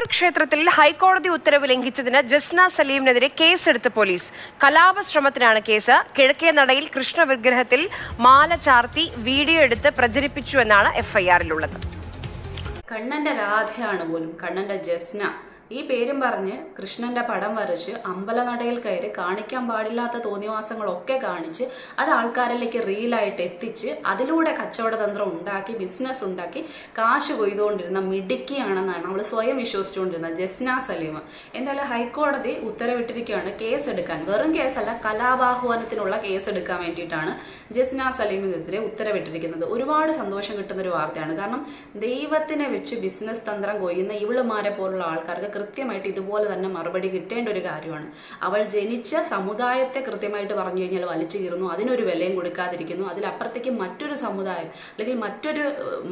ഗുരുവായൂർ ക്ഷേത്രത്തിൽ ഹൈക്കോടതി ഉത്തരവ് ലംഘിച്ചതിന് ജസ്ന സലീമിനെതിരെ കേസെടുത്ത് പോലീസ്. കലാപശ്രമത്തിനാണ് കേസ്. കിഴക്കേ നടയിൽ കൃഷ്ണ വിഗ്രഹത്തിൽ മാല ചാർത്തി വീഡിയോ എടുത്ത് പ്രചരിപ്പിച്ചുവെന്നാണ് എഫ്ഐആറിലുള്ളത്. കണ്ണന്റെ രാധയാണ് പോലും കണ്ണന്റെ ജസ്ന. ഈ പേരും പറഞ്ഞ് കൃഷ്ണന്റെ പടം വരച്ച് അമ്പലനടയിൽ കയറി കാണിക്കാൻ പാടില്ലാത്ത തോന്നിവാസങ്ങളൊക്കെ കാണിച്ച് അത് ആൾക്കാരിലേക്ക് റീലായിട്ട് എത്തിച്ച് അതിലൂടെ കച്ചവട തന്ത്രം ഉണ്ടാക്കി ബിസിനസ് ഉണ്ടാക്കി കാശ് കൊയ്തുകൊണ്ടിരുന്ന മിടുക്കിയാണെന്നാണ് അവൾ സ്വയം വിശ്വസിച്ചുകൊണ്ടിരുന്നത് ജസ്ന സലീമ. എന്തായാലും ഹൈക്കോടതി ഉത്തരവിട്ടിരിക്കുകയാണ് കേസ് എടുക്കാൻ. വെറും കേസല്ല കലാബാഹ്വാനത്തിനുള്ള കേസ് എടുക്കാൻ വേണ്ടിയിട്ടാണ് ജസ്ന സലീമിനെതിരെ ഉത്തരവിട്ടിരിക്കുന്നത്. ഒരുപാട് സന്തോഷം കിട്ടുന്ന ഒരു വാർത്തയാണ്. കാരണം ദൈവത്തിനെ വെച്ച് ബിസിനസ് തന്ത്രം കൊയ്യുന്ന ഇവളുമാരെ പോലുള്ള ആൾക്കാർക്ക് കൃത്യമായിട്ട് ഇതുപോലെ തന്നെ മറുപടി കിട്ടേണ്ട ഒരു കാര്യമാണ്. അവൾ ജനിച്ച സമുദായത്തെ കൃത്യമായിട്ട് പറഞ്ഞു കഴിഞ്ഞാൽ വലിച്ചു കീറുന്നു അതിനൊരു വിലയും കൊടുക്കാതിരിക്കുന്നു അതിലപ്പുറത്തേക്ക് മറ്റൊരു സമുദായം അല്ലെങ്കിൽ മറ്റൊരു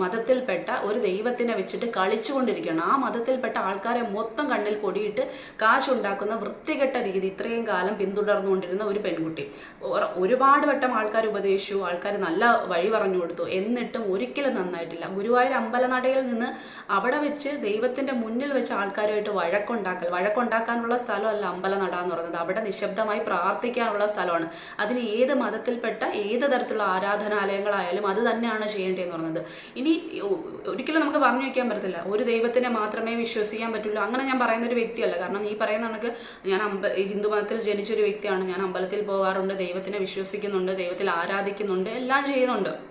മതത്തിൽപ്പെട്ട ഒരു ദൈവത്തിനെ വെച്ചിട്ട് കളിച്ചുകൊണ്ടിരിക്കുകയാണ്. ആ മതത്തിൽപ്പെട്ട ആൾക്കാരെ മൊത്തം കണ്ണിൽ പൊടിയിട്ട് കാശുണ്ടാക്കുന്ന വൃത്തികെട്ട രീതി ഇത്രയും കാലം പിന്തുടർന്നുകൊണ്ടിരുന്ന ഒരു പെൺകുട്ടി. ഒരുപാട് വട്ടം ആൾക്കാർ ഉപദേശിച്ചു ആൾക്കാർ നല്ല വഴി പറഞ്ഞു കൊടുത്തു. എന്നിട്ടും ഒരിക്കലും നന്നായിട്ടില്ല. ഗുരുവായൂർ അമ്പലനടയിൽ നിന്ന് അവിടെ വെച്ച് ദൈവത്തിന്റെ മുന്നിൽ വെച്ച് ആൾക്കാരുമായിട്ട് വഴക്കുണ്ടാക്കൽ. വഴക്കുണ്ടാക്കാനുള്ള സ്ഥലമല്ല അമ്പലനട എന്ന് പറയുന്നത്. അവിടെ നിശബ്ദമായി പ്രാർത്ഥിക്കാനുള്ള സ്ഥലമാണ്. അതിന് ഏത് മതത്തിൽപ്പെട്ട ഏത് തരത്തിലുള്ള ആരാധനാലയങ്ങളായാലും അത് തന്നെയാണ് ചെയ്യേണ്ടതെന്ന് പറയുന്നത്. ഇനി ഒരിക്കലും നമുക്ക് പറഞ്ഞു വയ്ക്കാൻ പറ്റത്തില്ല. ഒരു ദൈവത്തിനെ മാത്രമേ വിശ്വസിക്കാൻ പറ്റുള്ളൂ. അങ്ങനെ ഞാൻ പറയുന്ന ഒരു വ്യക്തിയല്ല. കാരണം നീ പറയുന്ന കണക്ക് ഞാൻ അമ്പ ഹിന്ദു മതത്തിൽ ജനിച്ചൊരു വ്യക്തിയാണ്. ഞാൻ അമ്പലത്തിൽ പോകാറുണ്ട് ദൈവത്തിനെ വിശ്വസിക്കുന്നുണ്ട് ദൈവത്തിൽ ആരാധിക്കുന്നുണ്ട് എല്ലാം ചെയ്യുന്നുണ്ട്.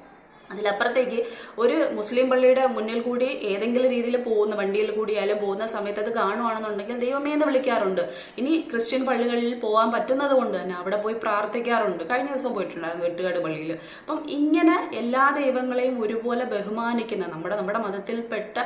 അതിലപ്പുറത്തേക്ക് ഒരു മുസ്ലിം പള്ളിയുടെ മുന്നിൽ കൂടി ഏതെങ്കിലും രീതിയിൽ പോകുന്ന വണ്ടിയിൽ കൂടിയായാലും പോകുന്ന സമയത്ത് അത് കാണുവാണെന്നുണ്ടെങ്കിൽ ദൈവമേ എന്ന് വിളിക്കാറുണ്ട്. ഇനി ക്രിസ്ത്യൻ പള്ളികളിൽ പോകാൻ പറ്റുന്നത് കൊണ്ട് തന്നെ അവിടെ പോയി പ്രാർത്ഥിക്കാറുണ്ട്. കഴിഞ്ഞ ദിവസം പോയിട്ടുണ്ടായിരുന്നു വെട്ടുകാട് പള്ളിയിൽ. അപ്പം ഇങ്ങനെ എല്ലാ ദൈവങ്ങളെയും ഒരുപോലെ ബഹുമാനിക്കുന്ന നമ്മുടെ നമ്മുടെ മതത്തിൽപ്പെട്ട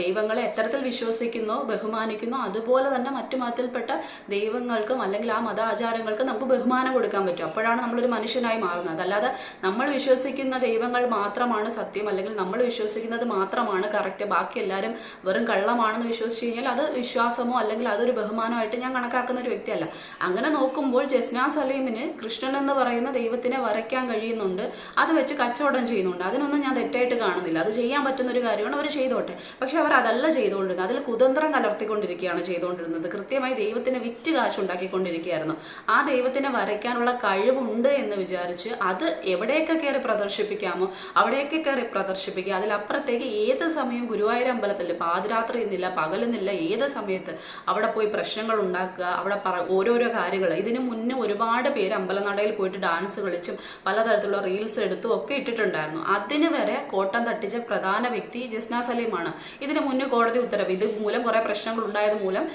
ദൈവങ്ങളെ എത്തരത്തിൽ വിശ്വസിക്കുന്നോ ബഹുമാനിക്കുന്നോ അതുപോലെ തന്നെ മറ്റു മതത്തിൽപ്പെട്ട ദൈവങ്ങൾക്കും അല്ലെങ്കിൽ ആ മതാചാരങ്ങൾക്കും നമുക്ക് ബഹുമാനം കൊടുക്കാൻ പറ്റും. അപ്പോഴാണ് നമ്മളൊരു മനുഷ്യനായി മാറുന്നത്. അതല്ലാതെ നമ്മൾ വിശ്വസിക്കുന്ന ദൈവങ്ങൾ മാത്രമാണ് സത്യം. അല്ലെങ്കിൽ നമ്മൾ വിശ്വസിക്കുന്നത് മാത്രമാണ് കറക്റ്റ് ബാക്കി എല്ലാവരും വെറും കള്ളമാണെന്ന് വിശ്വസിച്ച് കഴിഞ്ഞാൽ അത് വിശ്വാസമോ അല്ലെങ്കിൽ അതൊരു ബഹുമാനമായിട്ട് ഞാൻ കണക്കാക്കുന്ന ഒരു വ്യക്തിയല്ല. അങ്ങനെ നോക്കുമ്പോൾ ജസ്നാ സലീമിന് കൃഷ്ണൻ എന്ന് പറയുന്ന ദൈവത്തിനെ വരയ്ക്കാൻ കഴിയുന്നുണ്ട്. അത് വെച്ച് കച്ചവടം ചെയ്യുന്നുണ്ട്. അതിനൊന്നും ഞാൻ തെറ്റായിട്ട് കാണുന്നില്ല. അത് ചെയ്യാൻ പറ്റുന്ന ഒരു കാര്യമാണ് അവർ ചെയ്തോട്ടെ. പക്ഷെ അവർ അതല്ല ചെയ്തുകൊണ്ടിരുന്നത്. അതിൽ കുതന്ത്രം കലർത്തിക്കൊണ്ടിരിക്കുകയാണ് ചെയ്തുകൊണ്ടിരുന്നത്. കൃത്യമായി ദൈവത്തിന് വിറ്റ് കാശുണ്ടാക്കിക്കൊണ്ടിരിക്കുകയായിരുന്നു. ആ ദൈവത്തിനെ വരയ്ക്കാനുള്ള കഴിവുണ്ട് എന്ന് വിചാരിച്ച് അത് എവിടെയൊക്കെ കയറി പ്രദർശിപ്പിക്കാമോ അവിടെയൊക്കെ കയറി പ്രദർശിപ്പിക്കുക. അതിലപ്പുറത്തേക്ക് ഏത് സമയവും ഗുരുവായൂർ അമ്പലത്തിൽ പാതിരാത്രി എന്നില്ല പകലെന്നില്ല ഏത് സമയത്ത് അവിടെ പോയി പ്രശ്നങ്ങൾ ഉണ്ടാക്കുക അവിടെ പറ ഓരോരോ കാര്യങ്ങൾ. ഇതിനു മുന്നേ ഒരുപാട് പേര് അമ്പലനടയിൽ പോയിട്ട് ഡാൻസ് കളിച്ചും പലതരത്തിലുള്ള റീൽസ് എടുത്തും ഒക്കെ ഇട്ടിട്ടുണ്ടായിരുന്നു. അതിന് വരെ കോട്ടം തട്ടിച്ച പ്രധാന വ്യക്തി ജസ്ന സലീമാണ്. ഇതിന് മുന്നേ കോടതി ഉത്തരവ് ഇത് മൂലം കുറേ പ്രശ്നങ്ങൾ ഉണ്ടായത് മൂലം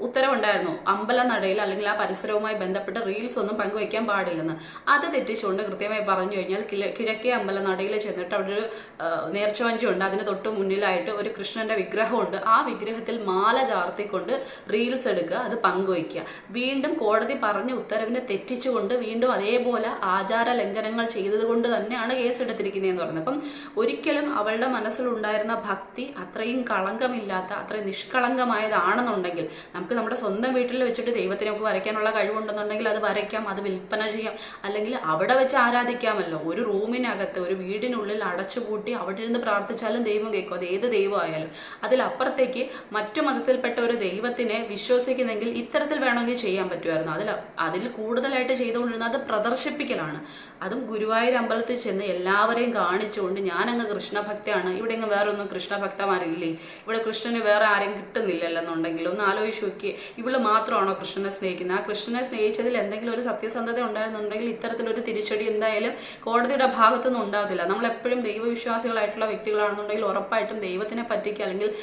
ഉത്തരവുണ്ടായിരുന്നു. അമ്പലനടയിൽ അല്ലെങ്കിൽ ആ പരിസരവുമായി ബന്ധപ്പെട്ട് റീൽസ് ഒന്നും പങ്കുവയ്ക്കാൻ പാടില്ലെന്ന്. അത് തെറ്റിച്ചുകൊണ്ട് കൃത്യമായി പറഞ്ഞു കഴിഞ്ഞാൽ കിഴ- കിഴക്കേ അമ്പലനടയിൽ ചെന്നിട്ട് അവിടെ ഒരു ആ, നേർച്ചവഞ്ചി ഉണ്ട് അതിന് തൊട്ട് മുന്നിലായിട്ട് ഒരു കൃഷ്ണന്റെ വിഗ്രഹമുണ്ട്. ആ വിഗ്രഹത്തിൽ മാല ചാർത്തിക്കൊണ്ട് റീൽസ് എടുക്കുക അത് പങ്കുവയ്ക്കുക. വീണ്ടും കോടതി പറഞ്ഞ ഉത്തരവിനെ തെറ്റിച്ചുകൊണ്ട് വീണ്ടും അതേപോലെ ആചാര ലംഘനങ്ങൾ ചെയ്തത് കൊണ്ട് തന്നെയാണ് കേസ് എടുത്തിരിക്കുന്നതെന്ന് പറഞ്ഞത്. അപ്പം ഒരിക്കലും അവളുടെ മനസ്സിലുണ്ടായിരുന്ന ഭക്തി അത്രയും കളങ്കമില്ലാത്ത അത്രയും നിഷ്കളങ്കമായതാണെന്നുണ്ടെങ്കിൽ നമുക്ക് നമ്മുടെ സ്വന്തം വീട്ടിൽ വെച്ചിട്ട് ദൈവത്തിനെ നമുക്ക് വരയ്ക്കാനുള്ള കഴിവുണ്ടെന്നുണ്ടെങ്കിൽ അത് വരയ്ക്കാം അത് വിൽപ്പന ചെയ്യാം. അല്ലെങ്കിൽ അവിടെ വെച്ച് ആരാധിക്കാമല്ലോ. ഒരു റൂമിനകത്ത് ഒരു വീടിനുള്ളിൽ അടച്ചുപൂട്ടി അവിടെ ഇരുന്ന് പ്രാർത്ഥിച്ചാലും ദൈവം കേൾക്കും. അത് ഏത് ദൈവമായാലും. അതിലപ്പുറത്തേക്ക് മറ്റു മതത്തിൽപ്പെട്ട ഒരു ദൈവത്തിനെ വിശ്വസിക്കുന്നെങ്കിൽ ഇത്തരത്തിൽ വേണമെങ്കിൽ ചെയ്യാൻ പറ്റുമായിരുന്നു. അതിൽ അതിൽ കൂടുതലായിട്ട് ചെയ്തുകൊണ്ടിരുന്നത് അത് പ്രദർശിപ്പിക്കലാണ്. അതും ഗുരുവായൂർ അമ്പലത്തിൽ ചെന്ന് എല്ലാവരെയും കാണിച്ചുകൊണ്ട് ഞാനങ്ങ് കൃഷ്ണഭക്തയാണ്. ഇവിടെ അങ്ങ് വേറെ ഒന്നും കൃഷ്ണഭക്തമാരില്ലേ ഇവിടെ കൃഷ്ണന് വേറെ ആരെയും കിട്ടുന്നില്ലല്ലെന്നുണ്ടെങ്കിൽ ഒന്ന് ആലോചിച്ച് നോക്കി ഇവൾ മാത്രമാണോ കൃഷ്ണനെ സ്നേഹിക്കുന്നത്? ആ കൃഷ്ണനെ സ്നേഹിച്ചതിൽ എന്തെങ്കിലും ഒരു സത്യസന്ധത ഉണ്ടായിരുന്നുണ്ടെങ്കിൽ ഇത്തരത്തിലൊരു തിരിച്ചടി എന്തായാലും കോടതിയുടെ ഭാഗത്തുനിന്ന് ഉണ്ടാകത്തില്ല നമ്മൾ എപ്പോഴും ദൈവവിശ്വാസികളായിട്ടുള്ള വ്യക്തികളാണെന്നുണ്ടെങ്കിൽ ഉറപ്പായിട്ടും ദൈവത്തിനെ പറ്റിക്കുക അല്ലെങ്കിൽ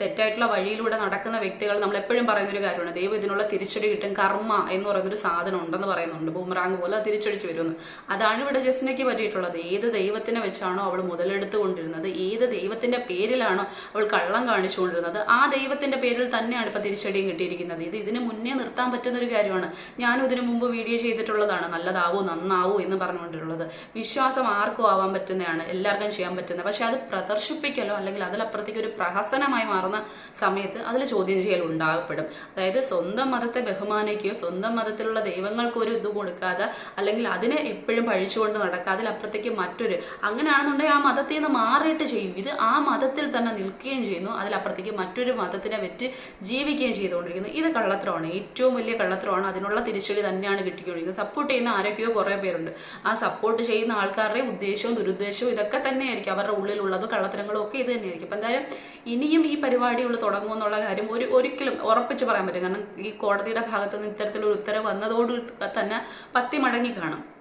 തെറ്റായിട്ടുള്ള വഴിയിലൂടെ നടക്കുന്ന വ്യക്തികൾ നമ്മൾ എപ്പോഴും പറയുന്നൊരു കാര്യമാണ്. ദൈവം ഇതിനുള്ള തിരിച്ചടി കിട്ടും. കർമ്മ എന്ന് പറയുന്നൊരു സാധനം ഉണ്ടെന്ന് പറയുന്നുണ്ട്. ബൂമറാങ് പോലെ തിരിച്ചടിച്ച് വരുമെന്ന് അതാണ് ഇവിടെ ജസ്നയ്ക്ക് പറ്റിയിട്ടുള്ളത്. ഏത് ദൈവത്തിനെ വെച്ചാണോ അവൾ മുതലെടുത്തുകൊണ്ടിരുന്നത് ഏത് ദൈവത്തിന്റെ പേരിലാണോ അവൾ കള്ളം കാണിച്ചുകൊണ്ടിരുന്നത് ആ ദൈവത്തിന്റെ പേരിൽ തന്നെയാണ് ഇപ്പൊ തിരിച്ചടിയും കിട്ടിയിരിക്കുന്നത്. ഇത് ഇതിന് മുന്നേ നിർത്താൻ പറ്റുന്ന ഒരു കാര്യമാണ്. ഞാനും ഇതിനു മുമ്പ് വീഡിയോ ചെയ്തിട്ടുള്ളതാണ്. നല്ലതാവോ നന്നാവോ എന്ന് പറഞ്ഞുകൊണ്ടിട്ടുള്ളത്. വിശ്വാസം ആർക്കും ആവാൻ പറ്റുന്ന പറ്റുന്നതാണ് എല്ലാവർക്കും ചെയ്യാൻ പറ്റുന്നത്. പക്ഷെ അത് പ്രദർശിപ്പിക്കലോ അല്ലെങ്കിൽ അതിലപ്പുറത്തേക്ക് ഒരു പ്രഹസനമായി മാറുന്ന സമയത്ത് അതിൽ ചോദ്യം ചെയ്യൽ ഉണ്ടാകപ്പെടും. അതായത് സ്വന്തം മതത്തെ ബഹുമാനിക്കുകയോ സ്വന്തം മതത്തിലുള്ള ദൈവങ്ങൾക്ക് ഒരു ഇത് കൊടുക്കാതെ അല്ലെങ്കിൽ അതിനെ എപ്പോഴും പഴിച്ചുകൊണ്ട് നടക്കുക അതിലപ്പുറത്തേക്ക് മറ്റൊരു അങ്ങനെയാണെന്നുണ്ടെങ്കിൽ ആ മതത്തിൽ നിന്ന് മാറിയിട്ട് ചെയ്യും. ഇത് ആ മതത്തിൽ തന്നെ നിൽക്കുകയും ചെയ്യുന്നു. അതിലപ്പുറത്തേക്ക് മറ്റൊരു മതത്തിനെ വെറ്റ് ജീവിക്കുകയും ചെയ്തുകൊണ്ടിരിക്കുന്നു. ഇത് കള്ളത്തരമാണ്. ഏറ്റവും വലിയ കള്ളത്തരമാണ്. അതിനുള്ള തിരിച്ചടി തന്നെയാണ് കിട്ടിക്കൊണ്ടിരിക്കുന്നത്. സപ്പോർട്ട് ചെയ്യുന്ന ആരൊക്കെയോ കുറേ പേരുണ്ട്. ആ സപ്പോർട്ട് ചെയ്യുന്ന ആൾക്കാരുടെ ഉദ്ദേശവും ദുരുദ്ദേശവും ഇതൊക്കെ തന്നെയായിരിക്കും. അവരുടെ ഉള്ളിലുള്ളത് കള്ളത്തരങ്ങളും ഒക്കെ ഇത് തന്നെയായിരിക്കും. അപ്പം എന്തായാലും ഇനിയും ഈ പരിപാടികൾ തുടങ്ങുമെന്നുള്ള കാര്യം ഒരു ഒരിക്കലും ഉറപ്പിച്ച് പറയാൻ പറ്റും കാരണം ഈ കോടതിയുടെ ഭാഗത്ത് നിന്ന് ഇത്തരത്തിലൊരു ഉത്തരവ് വന്നതോട് തന്നെ പത്തി മടങ്ങി കാണും.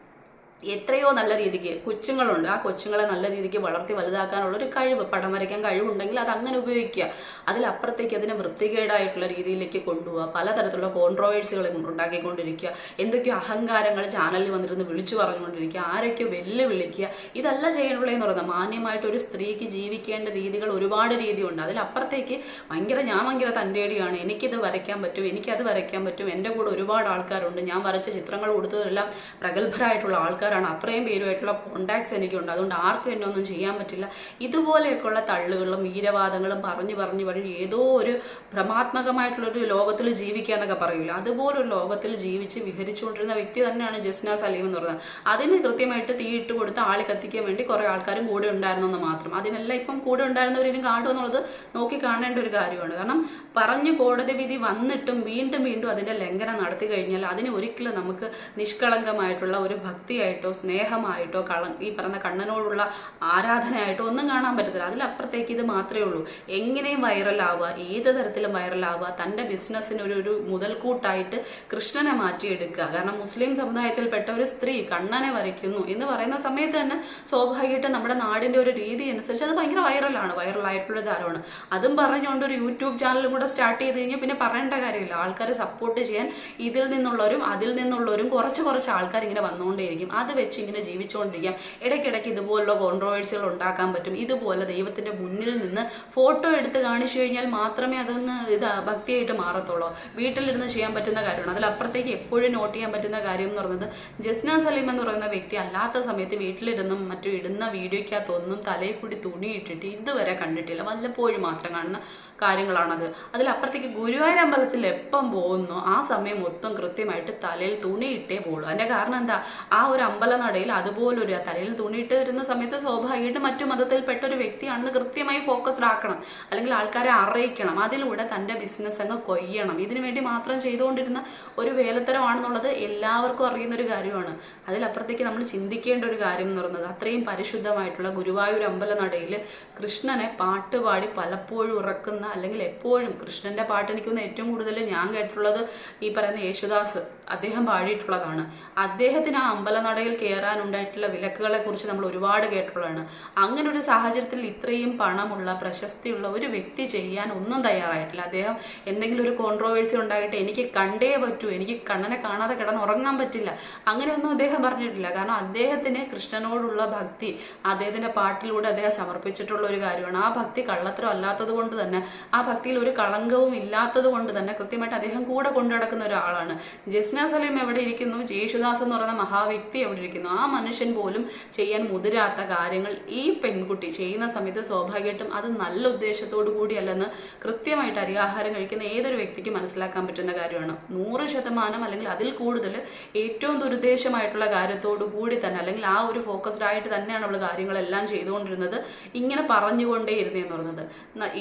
എത്രയോ നല്ല രീതിക്ക് കൊച്ചുങ്ങളുണ്ട്. ആ കൊച്ചുങ്ങളെ നല്ല രീതിക്ക് വളർത്തി വലുതാക്കാനുള്ള ഒരു കഴിവ് പടം വരയ്ക്കാൻ കഴിവുണ്ടെങ്കിൽ അത് അങ്ങനെ ഉപയോഗിക്കുക. അതിലപ്പുറത്തേക്ക് അതിനെ വൃത്തികേടായിട്ടുള്ള രീതിയിലേക്ക് കൊണ്ടുപോകുക പലതരത്തിലുള്ള കോൺട്രോവേഴ്സികൾ ഉണ്ടാക്കിക്കൊണ്ടിരിക്കുക. എന്തൊക്കെയോ അഹങ്കാരങ്ങൾ ചാനലിൽ വന്നിരുന്ന് വിളിച്ചു പറഞ്ഞുകൊണ്ടിരിക്കുക. ആരൊക്കെയോ വെല്ലുവിളിക്കുക. ഇതല്ല ചെയ്യണുള്ളതെന്ന് പറയുന്നത് മാന്യമായിട്ട് ഒരു സ്ത്രീക്ക് ജീവിക്കേണ്ട രീതികൾ ഒരുപാട് രീതിയുണ്ട്. അതിലപ്പുറത്തേക്ക് ഭയങ്കര ഞാൻ ഭയങ്കര തന്റെടിയാണ്. എനിക്കിത് വരയ്ക്കാൻ പറ്റും എനിക്കത് വരയ്ക്കാൻ പറ്റും. എന്റെ കൂടെ ഒരുപാട് ആൾക്കാരുണ്ട്. ഞാൻ വരച്ച ചിത്രങ്ങൾ കൊടുത്തതെല്ലാം പ്രഗത്ഭരായിട്ടുള്ള ആൾക്കാരാണ്. അത്രയും പേരുമായിട്ടുള്ള കോണ്ടാക്ട്സ് എനിക്കുണ്ട്. അതുകൊണ്ട് ആർക്കും എന്നെ ഒന്നും ചെയ്യാൻ പറ്റില്ല. ഇതുപോലെയൊക്കെയുള്ള തള്ളുകളും വീരവാദങ്ങളും പറഞ്ഞു പറഞ്ഞു വഴി ഏതോ ഒരു ഭ്രമാത്മകമായിട്ടുള്ളൊരു ലോകത്തിൽ ജീവിക്കുക എന്നൊക്കെ പറയില്ല അതുപോലൊരു ലോകത്തിൽ ജീവിച്ച് വിഹരിച്ചുകൊണ്ടിരുന്ന വ്യക്തി തന്നെയാണ് ജസ്ന സലീം എന്ന് പറയുന്നത്. അതിന് കൃത്യമായിട്ട് തീയിട്ട് കൊടുത്ത് ആളി കത്തിക്കാൻ വേണ്ടി കുറേ ആൾക്കാരും കൂടെ ഉണ്ടായിരുന്നു എന്ന് മാത്രം. അതിനെല്ലാം ഇപ്പം കൂടെ ഉണ്ടായിരുന്നവരും കാണും എന്നുള്ളത് നോക്കി കാണേണ്ട ഒരു കാര്യമാണ്. കാരണം പറഞ്ഞു കോടതി വിധി വന്നിട്ടും വീണ്ടും വീണ്ടും അതിന്റെ ലംഘനം നടത്തി കഴിഞ്ഞാൽ അതിന് ഒരിക്കലും നമുക്ക് നിഷ്കളങ്കമായിട്ടുള്ള ഒരു ഭക്തിയായിട്ടോ സ്നേഹമായിട്ടോ കള ഈ പറഞ്ഞ കണ്ണനോടുള്ള ആരാധനയായിട്ടോ ഒന്നും കാണാൻ പറ്റത്തില്ല. അതിലപ്പുറത്തേക്ക് ഇത് മാത്രമേ ഉള്ളൂ. എങ്ങനെയും വൈറലാവുക ഏത് തരത്തിലും വൈറലാവുക തന്റെ ബിസിനസ്സിന് ഒരു ഒരു മുതൽക്കൂട്ടായിട്ട് കൃഷ്ണനെ മാറ്റിയെടുക്കുക. കാരണം മുസ്ലിം സമുദായത്തിൽപ്പെട്ട ഒരു സ്ത്രീ കണ്ണനെ വരയ്ക്കുന്നു എന്ന് പറയുന്ന സമയത്ത് തന്നെ സ്വാഭാവികമായിട്ടും നമ്മുടെ നാടിന്റെ ഒരു രീതി അനുസരിച്ച് അത് ഭയങ്കര വൈറലാണ് വൈറലായിട്ടുള്ള ധാരമാണ് അതും പറഞ്ഞുകൊണ്ട് ഒരു യൂട്യൂബ് ചാനലും കൂടെ സ്റ്റാർട്ട് ചെയ്ത് കഴിഞ്ഞാൽ പിന്നെ പറയേണ്ട കാര്യമില്ല. ആൾക്കാർ സപ്പോർട്ട് ചെയ്യാൻ ഇതിൽ നിന്നുള്ളവരും അതിൽ നിന്നുള്ളവരും കുറച്ച് കുറച്ച് ആൾക്കാർ ഇങ്ങനെ വന്നുകൊണ്ടേയിരിക്കും. അത് വെച്ച് ഇങ്ങനെ ജീവിച്ചുകൊണ്ടിരിക്കാം ഇടയ്ക്കിടയ്ക്ക് ഇതുപോലുള്ള കോൺട്രവേഴ്സികൾ ഉണ്ടാക്കാൻ പറ്റും. ഇതുപോലെ ദൈവത്തിന്റെ മുന്നിൽ നിന്ന് ഫോട്ടോ എടുത്ത് കാണിച്ചു കഴിഞ്ഞാൽ മാത്രമേ അതൊന്ന് ഇത് ഭക്തിയായിട്ട് മാറത്തുള്ളൂ. വീട്ടിലിരുന്ന് ചെയ്യാൻ പറ്റുന്ന കാര്യമാണ്. അതിലപ്പുറത്തേക്ക് എപ്പോഴും നോട്ട് ചെയ്യാൻ പറ്റുന്ന കാര്യം എന്ന് പറയുന്നത് ജസ്ന സലീം എന്ന് പറയുന്ന വ്യക്തി അല്ലാത്ത സമയത്ത് വീട്ടിലിരുന്നും മറ്റും ഇടുന്ന വീഡിയോയ്ക്കകത്തൊന്നും തലയിൽ കൂടി തുണിയിട്ടിട്ട് ഇതുവരെ കണ്ടിട്ടില്ല. വല്ലപ്പോഴും മാത്രം കാണുന്ന കാര്യങ്ങളാണത്. അതിലപ്പുറത്തേക്ക് ഗുരുവായൂർ അമ്പലത്തിൽ എപ്പം പോകുന്നു ആ സമയം മൊത്തം കൃത്യമായിട്ട് തലയിൽ തുണിയിട്ടേ പോകുള്ളൂ അതിന്റെ കാരണം എന്താ? ആ ഒരു അമ്പലനടയിൽ അതുപോലൊരു തലയിൽ തുണിയിട്ട് വരുന്ന സമയത്ത് സ്വാഭാവികമായിട്ട് മറ്റു മതത്തിൽപ്പെട്ട ഒരു വ്യക്തിയാണെന്ന് കൃത്യമായി ഫോക്കസ്ഡ് ആക്കണം. അല്ലെങ്കിൽ ആൾക്കാരെ അറിയിക്കണം. അതിലൂടെ തന്റെ ബിസിനസ് അങ്ങ് കൊയ്യണം. ഇതിനു വേണ്ടി മാത്രം ചെയ്തുകൊണ്ടിരുന്ന ഒരു വേലത്തരമാണെന്നുള്ളത് എല്ലാവർക്കും അറിയുന്ന ഒരു കാര്യമാണ്. അതിലപ്പുറത്തേക്ക് നമ്മൾ ചിന്തിക്കേണ്ട ഒരു കാര്യം എന്ന് പറയുന്നത് അത്രയും പരിശുദ്ധമായിട്ടുള്ള ഗുരുവായൂർ അമ്പലനടയിൽ കൃഷ്ണനെ പാട്ടുപാടി പലപ്പോഴും ഉറക്കുന്ന അല്ലെങ്കിൽ എപ്പോഴും കൃഷ്ണന്റെ പാട്ട് എനിക്കൊന്ന് ഏറ്റവും കൂടുതൽ ഞാൻ കേട്ടിട്ടുള്ളത് ഈ പറയുന്ന യേശുദാസ്. അദ്ദേഹം പാടിയിട്ടുള്ളതാണ്. അദ്ദേഹത്തിന് ആ അമ്പലനടയിൽ കയറാനുണ്ടായിട്ടുള്ള വിലക്കുകളെ കുറിച്ച് നമ്മൾ ഒരുപാട് കേട്ടിട്ടുള്ളതാണ്. അങ്ങനെ ഒരു സാഹചര്യത്തിൽ ഇത്രയും പണമുള്ള പ്രശസ്തിയുള്ള ഒരു വ്യക്തി ചെയ്യാൻ ഒന്നും തയ്യാറായിട്ടില്ല. അദ്ദേഹം എന്തെങ്കിലും ഒരു കോൺട്രോവേഴ്സി ഉണ്ടായിട്ട് എനിക്ക് കണ്ടേ പറ്റൂ എനിക്ക് കണ്ണനെ കാണാതെ കിടന്ന് ഉറങ്ങാൻ പറ്റില്ല. അങ്ങനെയൊന്നും അദ്ദേഹം പറഞ്ഞിട്ടില്ല. കാരണം അദ്ദേഹത്തിന് കൃഷ്ണനോടുള്ള ഭക്തി അദ്ദേഹത്തിന്റെ പാട്ടിലൂടെ അദ്ദേഹം സമർപ്പിച്ചിട്ടുള്ള ഒരു കാര്യമാണ്. ആ ഭക്തി കള്ളത്തരം അല്ലാത്തത് കൊണ്ട് തന്നെ ആ ഭക്തിയിൽ ഒരു കളങ്കവും ഇല്ലാത്തത് കൊണ്ട് തന്നെ കൃത്യമായിട്ട് അദ്ദേഹം കൂടെ കൊണ്ടു നടക്കുന്ന ഒരാളാണ്. ജസ്ന സലീം എവിടെ ഇരിക്കുന്നു? യേശുദാസ് എന്ന് പറയുന്ന മഹാവ്യക്തി എവിടെ ഇരിക്കുന്നു? ആ മനുഷ്യൻ പോലും ചെയ്യാൻ മുതിരാത്ത കാര്യങ്ങൾ ഈ പെൺകുട്ടി ചെയ്യുന്ന സമയത്ത് സ്വാഭാവികമായിട്ടും അത് നല്ല ഉദ്ദേശത്തോടു കൂടിയല്ലെന്ന് കൃത്യമായിട്ട് അരിയാഹാരം കഴിക്കുന്ന ഏതൊരു വ്യക്തിക്ക് മനസ്സിലാക്കാൻ പറ്റുന്ന കാര്യമാണ്. നൂറ് ശതമാനം അല്ലെങ്കിൽ അതിൽ കൂടുതൽ ഏറ്റവും ദുരുദ്ദേശമായിട്ടുള്ള കാര്യത്തോടു കൂടി തന്നെ അല്ലെങ്കിൽ ആ ഒരു ഫോക്കസ്ഡ് ആയിട്ട് തന്നെയാണ് അവൾ കാര്യങ്ങളെല്ലാം ചെയ്തുകൊണ്ടിരുന്നത് ഇങ്ങനെ പറഞ്ഞുകൊണ്ടേ ഇരുന്നേന്ന് പറയുന്നത്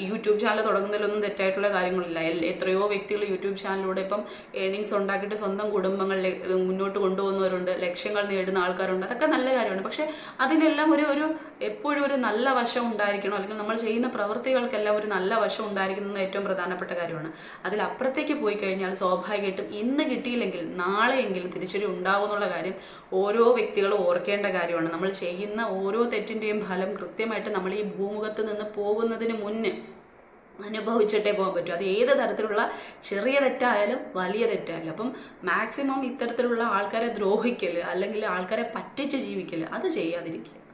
യൂട്യൂബ് ചാനൽ തുടങ്ങുന്നതിലൊന്നും തെറ്റായിട്ടുള്ള കാര്യങ്ങളില്ല. എത്രയോ വ്യക്തികൾ യൂട്യൂബ് ചാനലിലൂടെ ഇപ്പം ഏണിങ്സ് ഉണ്ടാക്കിയിട്ട് സ്വന്തം കുടുംബങ്ങളിലെ കുടുംബങ്ങളിൽ മുന്നോട്ട് കൊണ്ടുപോകുന്നവരുണ്ട് ലക്ഷ്യങ്ങൾ നേടുന്ന ആൾക്കാരുണ്ട്. അതൊക്കെ നല്ല കാര്യമാണ്. പക്ഷെ അതിനെല്ലാം ഒരു ഒരു എപ്പോഴും ഒരു നല്ല വശം ഉണ്ടായിരിക്കണം. അല്ലെങ്കിൽ നമ്മൾ ചെയ്യുന്ന പ്രവൃത്തികൾക്കെല്ലാം ഒരു നല്ല വശം ഉണ്ടായിരിക്കുന്നത് ഏറ്റവും പ്രധാനപ്പെട്ട കാര്യമാണ്. അതിലപ്പുറത്തേക്ക് പോയി കഴിഞ്ഞാൽ സ്വാഭാവികമായിട്ടും ഇന്ന് കിട്ടിയില്ലെങ്കിൽ നാളെയെങ്കിലും തിരിച്ചടി ഉണ്ടാവും എന്നുള്ള കാര്യം ഓരോ വ്യക്തികളും ഓർക്കേണ്ട കാര്യമാണ്. നമ്മൾ ചെയ്യുന്ന ഓരോ തെറ്റിന്റെയും ഫലം കൃത്യമായിട്ട് നമ്മൾ ഈ ഭൂമുഖത്ത് നിന്ന് പോകുന്നതിന് മുന്നേ അനുഭവിച്ചിട്ടേ പോകാൻ പറ്റൂ. അത് ഏത് തരത്തിലുള്ള ചെറിയ തെറ്റായാലും വലിയ തെറ്റായാലും. അപ്പം മാക്സിമം ഇത്തരത്തിലുള്ള ആൾക്കാരെ ദ്രോഹിക്കൽ അല്ലെങ്കിൽ ആൾക്കാരെ പറ്റിച്ച് ജീവിക്കൽ അത് ചെയ്യാതിരിക്കുക.